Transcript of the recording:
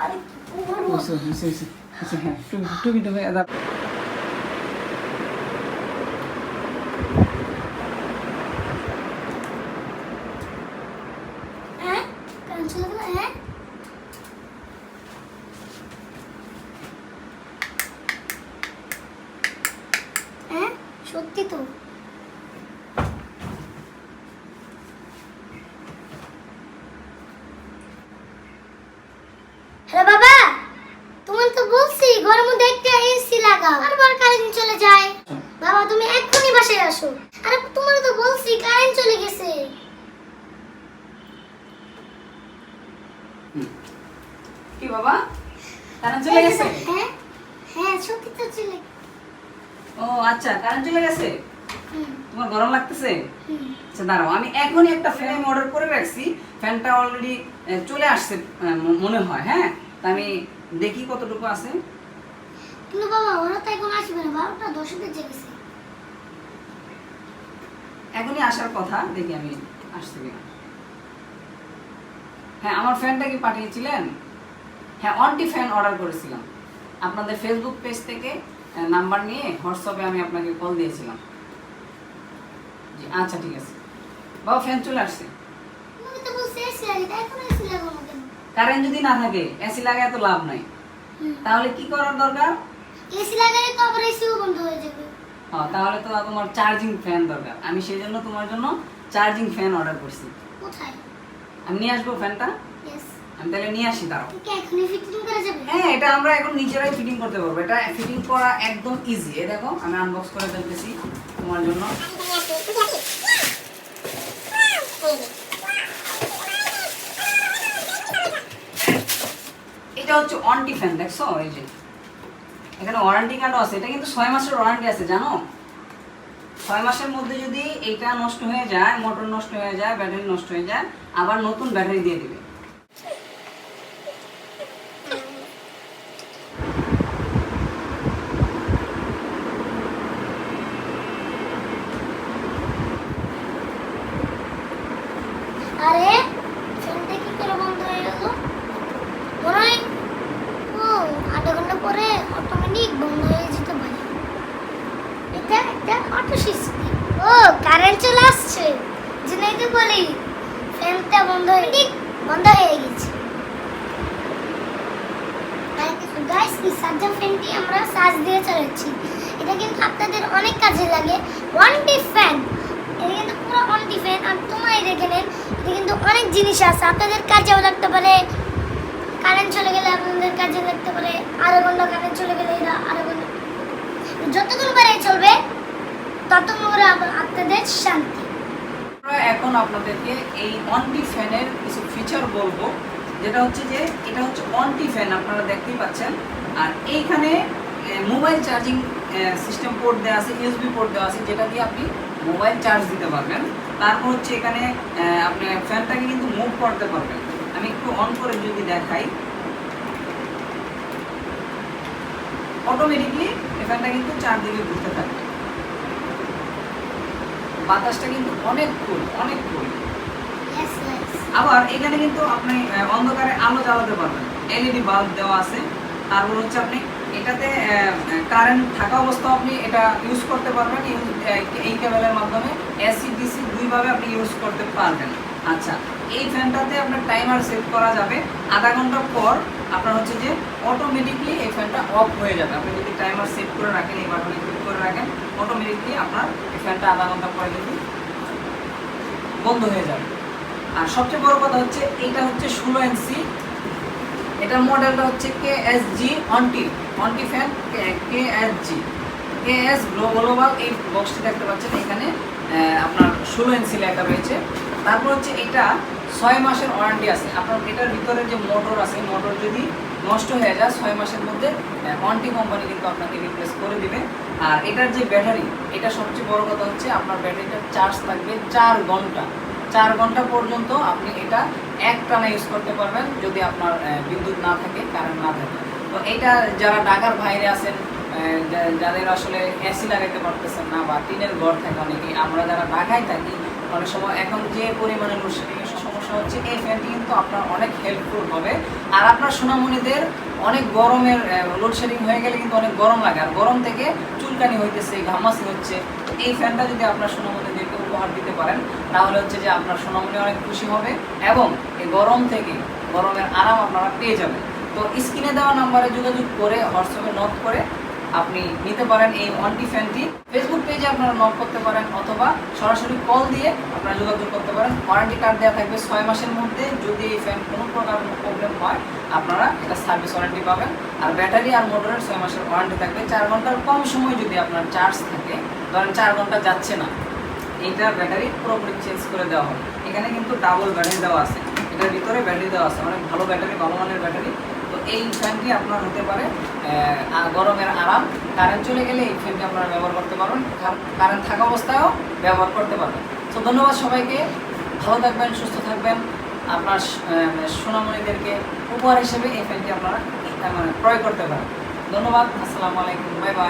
আরে কি করবো হয়েছে হয়েছে হয়েছে হয়েছে হ্যাঁ টুপি টুপি টুপি এটা হ্যাঁ কারণ ছিল না হ্যাঁ হ্যাঁ তুমি এক্ষুনি বাসায় আসো। আরে তোমার তো বলছি কারেন্ট চলে গেছে। কি বাবা? কারেন্ট চলে গেছে? হ্যাঁ হ্যাঁ সত্যি তো চলে। ও আচ্ছা কারেন্ট চলে গেছে? তোমার গরম লাগতেছে। আচ্ছা দাঁড়াও আমি এখনই একটা ফ্যান অর্ডার করে রাখছি। ফ্যানটা অলরেডি চলে আসছে মনে হয় হ্যাঁ? তা আমি দেখি কতটুকু আছে। কিন্তু বাবা ওরা তো এখন আসবে না বারোটা দশে বেজে গেছে। এখনই আসার কথা দেখি আমি আসছে কিনা। হ্যাঁ আমার ফ্যানটা কি পাঠিয়েছিলেন? হ্যাঁ অনটি ফ্যান অর্ডার করেছিলাম। আপনাদের ফেসবুক পেজ থেকে নাম্বার নিয়ে হোয়াটসঅ্যাপে আমি আপনাকে কল দিয়েছিলাম। জি আচ্ছা ঠিক আছে। বাবা ফ্যান চলে আসছে। কারেন্ট যদি না থাকে এসি লাগায় তো লাভ নাই। তাহলে কি করার দরকার? এসি লাগালে তো আবার এসিও বন্ধ হয়ে যাবে। হ্যাঁ তাহলে তো তোমার চার্জিং ফ্যান দরকার। আমি সেই জন্য তোমার জন্য চার্জিং ফ্যান অর্ডার করছি। কোথায়? আমি নিয়ে আসব ফ্যানটা আমি তাহলে নিয়ে আসি যাবে? হ্যাঁ এটা আমরা এখন নিজেরাই ফিটিং করতে পারব। এটা ফিটিং করা একদম ইজি এ দেখো আমি আনবক্স করে ফেলতেছি তোমার জন্য। এটা হচ্ছে অনটি ফ্যান দেখছ? এই যে। এখানে ওয়ারেন্টি কার্ডও আছে। এটা কিন্তু ছয় মাসের ওয়ারেন্টি আছে, জানো? ছয় মাসের মধ্যে যদি এটা নষ্ট হয়ে যায় মোটর নষ্ট হয়ে যায় ব্যাটারি নষ্ট হয়ে যায়, আবার নতুন ব্যাটারি দিয়ে দিবে আরে ফ্যানটা কি করে বন্ধ হয়ে গেল মনে হয় ও আধা ঘণ্টা পরে অটোমেটিক বন্ধ হয়ে যেতে পারে এটা একটা অটো সিস্টেম ও কারেন্ট চলে আসছে তো ফ্যানটা বন্ধ হয়ে বন্ধ হয়ে গেছে। গাইস এই চার্জার ফ্যানটি আমরা চার্জ দিয়ে চালাচ্ছি। এটা কিন্তু আপনাদের অনেক কাজে লাগে। ওয়ান ডে ফ্যান এটা কিন্তু পুরো ওয়ান ডে ফ্যান আর তোমরাই দেখে নেন, এটা কিন্তু অনেক জিনিস আছে। আপনাদের কাজেও লাগতে পারে। কারেন্ট চলে গেলে আপনাদের কাজে লাগতে পারে। আধা ঘণ্টা কারেন্ট চলে গেলে এটা আধা ঘণ্টা যতক্ষণ পারে চলবে ততক্ষণ আপনাদের শান্তি। আপনাদেরকে এই অনটি ফ্যানের কিছু ফিচার বলব। যেটা হচ্ছে যে, এটা হচ্ছে অনটি ফ্যান আপনারা দেখতেই পাচ্ছেন। আর এইখানে মোবাইল চার্জিং সিস্টেম পোর্ট দেওয়া আছে ইউএসবি পোর্ট দেওয়া আছে, যেটা দিয়ে আপনি মোবাইল চার্জ দিতে পারবেন। তারপর হচ্ছে এখানে আপনি ফ্যানটাকে কিন্তু মুভ করতে পারবেন। আমি একটু অন করে যদি দেখাই। অটোমেটিকলি ফ্যানটা কিন্তু চারদিকে ঘুরতে থাকবে। বাতাসটা কিন্তু অনেক কুল অনেক কুল. আবার এখানে কিন্তু আপনি অন্ধকারে আলো জ্বালাতে পারবেন। এলইডি বাল্ব দেওয়া আছে। তারপর হচ্ছে আপনি এটাতে কারেন্ট থাকা অবস্থাও আপনি এটা ইউজ করতে পারবেন। এই কেবলের মাধ্যমে এসি ডিসি দুইভাবে আপনি ইউজ করতে পারবেন। আচ্ছা এই ফ্যানটাতে আপনার টাইমার সেট করা যাবে। আধা ঘণ্টা পর আপনার হচ্ছে যে অটোমেটিকলি এই ফ্যানটা অফ হয়ে যাবে। আপনি যদি টাইমার সেট করে রাখেন এই বাটনে করে রাখেন অটোমেটিকলি আপনার ফ্যানটা আধা ঘণ্টা পরে কিন্তু বন্ধ হয়ে যাবে। আর সবচেয়ে বড় কথা হচ্ছে এটা হচ্ছে ষোলো ইঞ্চি এটার মডেলটা হচ্ছে কে এস জি অনটি অনটি fan K S G K S global এই বক্সটি দেখতে পাচ্ছেন, এখানে আপনার ষোলো ইঞ্চি লেখা রয়েছে। তারপর হচ্ছে এটা ছয় মাসের ওয়ারেন্টি আছে। আপনার এটার ভিতরে যে মোটর আছে মোটর যদি নষ্ট হয়ে যায়, ছয় মাসের মধ্যে অনটি কোম্পানি কিন্তু আপনাকে রিপ্লেস করে দিবে। আর এটার যে ব্যাটারি এটা সবচেয়ে বড় কথা হচ্ছে আপনার ব্যাটারিটা চার্জ থাকবে চার ঘণ্টা। চার ঘণ্টা পর্যন্ত আপনি এটা এক টানা ইউজ করতে পারবেন যদি আপনার বিদ্যুৎ না থাকে কারেন্ট না থাকে। তো এটা যারা ঢাকার বাইরে আছেন যাদের আসলে এসি লাগাইতে পারতেছেন না বা টিনের ঘর থাকে অনেকেই আমরা যারা ঢাকায় থাকি, অনেক সময় এখন যে পরিমাণে লোডশেডিংয়ের সমস্যা হচ্ছে এই ফ্যানটি কিন্তু আপনার অনেক হেল্পফুল হবে। আর আপনার সোনামণিদের অনেক গরমের লোডশেডিং হয়ে গেলে কিন্তু অনেক গরম লাগে। আর গরম থেকে চুলকানি হইতেছে, ঘামাসি হচ্ছে। এই ফ্যানটা যদি আপনার সোনামণিদেরকে উপহার দিতে পারেন, তাহলে হচ্ছে যে আপনার সোনামণি অনেক খুশি হবে এবং এই গরম থেকে গরমের আরাম আপনারা পেয়ে যাবেন। তো স্ক্রিনে দেওয়া নাম্বারে যোগাযোগ করে হোয়াটসঅ্যাপে নক করে আপনি নিতে পারেন এই ওয়ানটি ফ্যানটি ফেসবুক পেজে আপনারা নক করতে পারেন অথবা সরাসরি কল দিয়ে আপনারা যোগাযোগ করতে পারেন। ওয়ারেন্টি কার্ড দেওয়া থাকবে ছয় মাসের মধ্যে। যদি এই ফ্যান কোনো প্রকার প্রবলেম হয়, আপনারা এটা সার্ভিস ওয়ারেন্টি পাবেন। আর ব্যাটারি আর মোটরের ছয় মাসের ওয়ারেন্টি থাকবে। চার ঘণ্টার কম সময় যদি আপনার চার্জ থাকে, ধরেন চার ঘণ্টা যাচ্ছে না এইটার ব্যাটারি পুরোপুরি চেঞ্জ করে দেওয়া হবে। এখানে কিন্তু ডাবল ব্যাটারি দেওয়া আছে। এটার ভিতরে ব্যাটারি দেওয়া আছে। অনেক ভালো ব্যাটারি ভালো মানের ব্যাটারি এই ফ্যানটি আপনার হতে পারে গরমের আরাম। কারেন্ট চলে গেলে এই ফ্যানটি আপনারা ব্যবহার করতে পারবেন। কারেন্ট থাকা অবস্থায়ও ব্যবহার করতে পারবেন। তো ধন্যবাদ সবাইকে। ভালো থাকবেন, সুস্থ থাকবেন। আপনার সোনামণিদেরকে উপহার হিসেবে এই ফ্যানটি আপনারা ক্রয় করতে পারেন। ধন্যবাদ, আসসালামু আলাইকুম, বাই বাই।